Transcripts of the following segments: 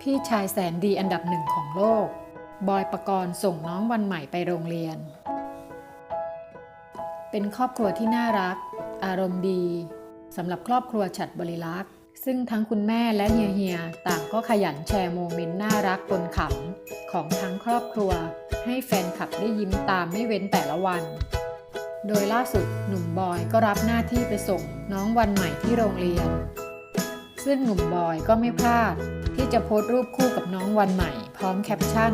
พี่ชายแสนดีอันดับหนึ่งของโลก บอยประกรณ์ส่งน้องวันใหม่ไปโรงเรียน เป็นครอบครัวที่น่ารัก อารมณ์ดีสำหรับครอบครัวฉัดบริลักษ์ ซึ่งทั้งคุณแม่และเฮียเฮียต่างก็ขยันแชร์โมเมนต์น่ารักปนขำของทั้งครอบครัว ให้แฟนคลับได้ยิ้มตามไม่เว้นแต่ละวัน โดยล่าสุดหนุ่มบอยก็รับหน้าที่ไปส่งน้องวันใหม่ที่โรงเรียน ซึ่งหนุ่มบอยก็ไม่พลาด ที่จะโพสต์รูปคู่กับน้องวันใหม่ พร้อมแคปชั่น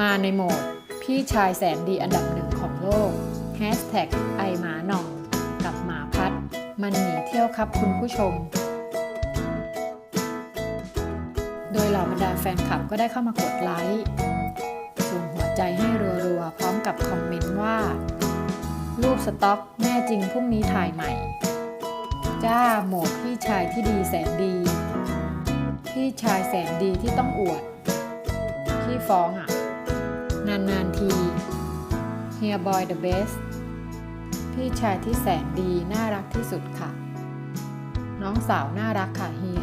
มาในโหมด พี่ชายแสนดีอันดับหนึ่งของโลก Hashtag ไอหมาหน่อง กับหมาพัด มันหนีเที่ยวครับคุณผู้ชม โดยเหล่าบรรดาแฟนคลับก็ได้เข้ามากดไลค์ส่งหัวใจให้รัวๆ พร้อมกับคอมเมนต์ว่า รูปสต็อกแน่จริงพรุ่งนี้ถ่ายใหม่ จ้าโหมดพี่ชายที่ดีแสนดี พี่ชายแสนดีที่ต้องอวดพี่ฟ้องอะ นานนานทีเฮียบอยเดอะเบสพี่ชายที่แสนดีน่ารักที่สุดค่ะ น้องสาวน่ารักค่ะเฮีย